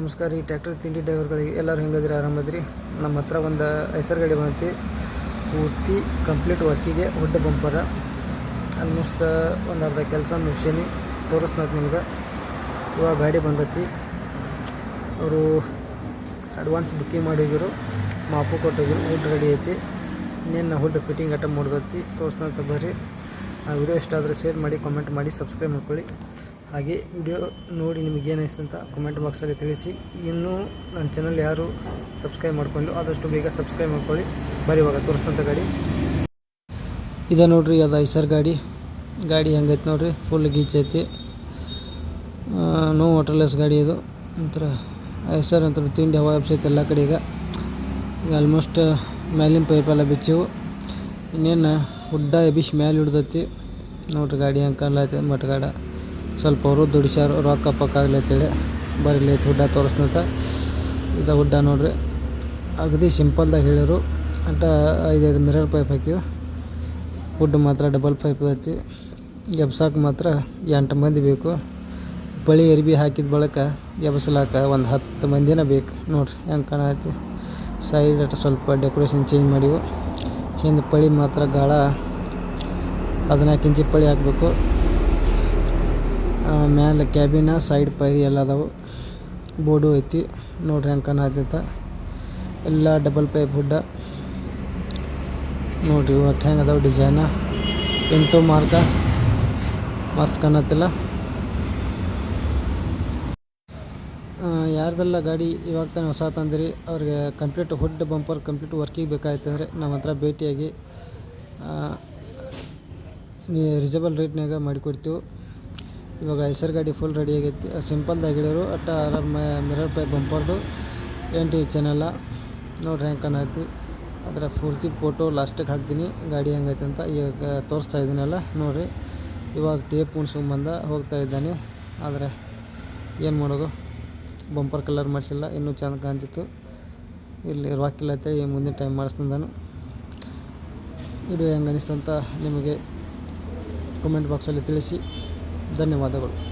ನಮಸ್ಕಾರ, ಈ ಟ್ಯಾಕ್ಟರ್ ತಿಂಡಿ ಡ್ರೈವರ್ಗಳಿಗೆ ಎಲ್ಲರೂ ಹೆಂಗದ್ರಿ, ಆರಾಮದ್ರಿ? ನಮ್ಮ ಹತ್ರ ಒಂದು ಹೆಸರು ಗಾಡಿ ಬಂದೈತಿ. ಪೂರ್ತಿ ಕಂಪ್ಲೀಟ್ ವರ್ಕಿಗೆ ಹೊಡ್ಡ ಬಂಪರ. ಆಲ್ಮೋಸ್ಟ್ ಒಂದು ಅರ್ಧ ಕೆಲಸ ಮುಗಿಸೀನಿ ತೋರಿಸ್ತದೆ ನಿಮ್ಗೆ. ಇವಾಗ ಗಾಡಿ ಬಂದತಿ. ಅವರು ಅಡ್ವಾನ್ಸ್ ಬುಕ್ಕಿಂಗ್ ಮಾಡಿದ್ರು, ಮಾಪು ಕೊಟ್ಟಿದ್ರು ಹುಡ್ ರೆಡಿ ಐತಿ. ಇನ್ನೇನು ಹುಡ್ ಫಿಟ್ಟಿಂಗ್ ಆಟ ಮಾಡ್ದತಿ ತೋರಿಸ್ನಂತ ಬರ್ರಿ ಆ ವಿಡಿಯೋ ಇಷ್ಟ ಆದರೆ ಶೇರ್ ಮಾಡಿ ಕಾಮೆಂಟ್ ಮಾಡಿ ಸಬ್ಸ್ಕ್ರೈಬ್ ಮಾಡ್ಕೊಳ್ಳಿ. ಹಾಗೆ ವಿಡಿಯೋ ನೋಡಿ ನಿಮಗೆ ಏನಿಸ್ತು ಅಂತ ಕಮೆಂಟ್ ಬಾಕ್ಸಲ್ಲಿ ತಿಳಿಸಿ. ಇನ್ನೂ ನನ್ನ ಚಾನಲ್ ಯಾರು ಸಬ್ಸ್ಕ್ರೈಬ್ ಮಾಡ್ಕೊಂಡು ಆದಷ್ಟು ಬೇಗ ಸಬ್ಸ್ಕ್ರೈಬ್ ಮಾಡ್ಕೊಳ್ಳಿ. ಬರೀ ಇವಾಗ ತೋರಿಸ್ತಂಥ ಗಾಡಿ. ಇದೆ ನೋಡ್ರಿ, ಅದು ಐಸರ್ ಗಾಡಿ. ಗಾಡಿ ಹೆಂಗೈತೆ ನೋಡ್ರಿ ಫುಲ್ ಗೀಚ್ ಐತಿ. ನೋ ವಾಟರ್ಲೆಸ್ ಗಾಡಿ ಇದು. ಒಂಥರ ಐಸರ್ ಅಂತ ತಿಂಡಿ ಹವಾ ಐತೆ ಎಲ್ಲ ಕಡೆ ಈಗ. ಈಗ ಆಲ್ಮೋಸ್ಟ್ ಮ್ಯಾಲಿನ ಪೈಪೆಲ್ಲ ಬಿಚ್ಚಿವು. ಇನ್ನೇನು ಹುಡ್ಡ ಎಬಿಶ್ ಮ್ಯಾಲೆ ಹಿಡ್ದೈತಿ. ನೋಡ್ರಿ ಗಾಡಿ ಹೆಂಗೆ ಐತೆ ಮಟ್ಗಾಡ ಸ್ವಲ್ಪ ಅವರು ದುಡಿಸ್ಯಾರು ರೊಕ್ಕ ಪಕ್ಕ ಆಗ್ಲತ್ತೇಳಿ ಬರಲಿ ಹುಡ್ಡ ತೋರಿಸ್ನಂತ. ಇದು ಹುಡ್ಡ ನೋಡ್ರಿ. ಅಗದಿ ಸಿಂಪಲ್ದಾಗ ಹೇಳಿರು ಅಂಟ ಐದೈದು ಮಿರರ್ ಪೈಪ್ ಹಾಕಿವು. ಹುಡ್ ಮಾತ್ರ ಡಬಲ್ ಪೈಪ್ ಐತಿ ಎಬ್ಸಾಕ ಮಾತ್ರ ಎಂಟು ಮಂದಿ ಬೇಕು. ಬಳಿ ಎರಿಬಿ ಹಾಕಿದ ಬಳಕ ಎಬ್ಸಲಾಕ ಒಂದು ಹತ್ತು ಮಂದಿನ ಬೇಕು. ನೋಡ್ರಿ ಹೆಂಗೆ ಕಾಣತಿ ಸೈಡ್ ಅಟ ಸ್ವಲ್ಪ ಡೆಕೋರೇಷನ್ ಚೇಂಜ್ ಮಾಡಿವು. ಹಿಂದೆ ಪಳಿ ಮಾತ್ರ ಗಾಳ. ಹದಿನಾಲ್ಕು ಇಂಚಿ ಪಳಿ ಹಾಕಬೇಕು. ಮ್ಯಾಲೆ ಕ್ಯಾಬಿನ ಸೈಡ್ ಪೈರಿ ಎಲ್ಲ ಅದಾವು. ಬೋರ್ಡು ಐತಿ. ನೋಡ್ರಿ ಹೆಂಗೆ ಕಾಣತೈತ ಎಲ್ಲ ಡಬಲ್ ಪೈಪ್ ಹುಡ್ಡ ನೋಡ್ರಿ ಒಟ್ಟು ಹೆಂಗೆ ಅದಾವೆ ಡಿಸೈನ ಎಂಟು ಮಾರ್ಕ ಮಸ್ತ್ ಕಾಣತ್ತಿಲ್ಲ. ಯಾರ್ದೆಲ್ಲ ಗಾಡಿ ಇವಾಗ ತಾನೇ ಹೊಸ ತಂದಿರಿ, ಅವ್ರಿಗೆ ಕಂಪ್ಲೀಟ್ ಹುಡ್ ಬಂಪರ್ ಕಂಪ್ಲೀಟ್ ವರ್ಕಿಗೆ ಬೇಕಾಯ್ತಂದ್ರೆ ನಮ್ಮ ಹತ್ರ ಭೇಟಿಯಾಗಿ ರಿಸಬಲ್ ರೇಟ್ನಾಗ ಮಾಡಿಕೊಡ್ತೀವಿ. ಇವಾಗ ಹೆಸರು ಗಾಡಿ ಫುಲ್ ರೆಡಿ ಆಗೈತಿ. ಸಿಂಪಲ್ದಾಗ ಹೇಳಿರು ಅಟ್ಟ ಆರಾಮ ಮಿರರ್ ಪೈ ಬಂಪರ್ದು ಎಂಟು ಚೆನ್ನಲ್ಲ ನೋಡ್ರಿ ಹೆಂಗೆ ಕಾಣೈತಿ ಅದರ ಪೂರ್ತಿ ಫೋಟೋ ಲಾಸ್ಟಿಗೆ ಹಾಕ್ತೀನಿ. ಗಾಡಿ ಹೆಂಗೈತೆ ಅಂತ ಈಗ ತೋರಿಸ್ತಾ ಇದ್ದೀನಲ್ಲ ನೋಡಿರಿ. ಇವಾಗ ಟೇಪ್ ಉಣ್ಸ್ಕೊಂಬಂದ ಹೋಗ್ತಾ ಇದ್ದಾನೆ. ಆದರೆ ಏನು ಮಾಡೋದು? ಬಂಪರ್ ಕಲರ್ ಮಾಡಿಸಿಲ್ಲ, ಇನ್ನೂ ಚೆಂದ ಕಾಣ್ತಿತ್ತು. ಇಲ್ಲಿ ರಾಕಿಲ್ಲ ಅಂತೇಳಿ ಮುಂದಿನ ಟೈಮ್ ಮಾಡಿಸ್ತಾನು ಇದು ಹೆಂಗೆ ಅನಿಸ್ತಂತ ನಿಮಗೆ ಕಮೆಂಟ್ ಬಾಕ್ಸಲ್ಲಿ ತಿಳಿಸಿ. ಧನ್ಯವಾದಗಳು.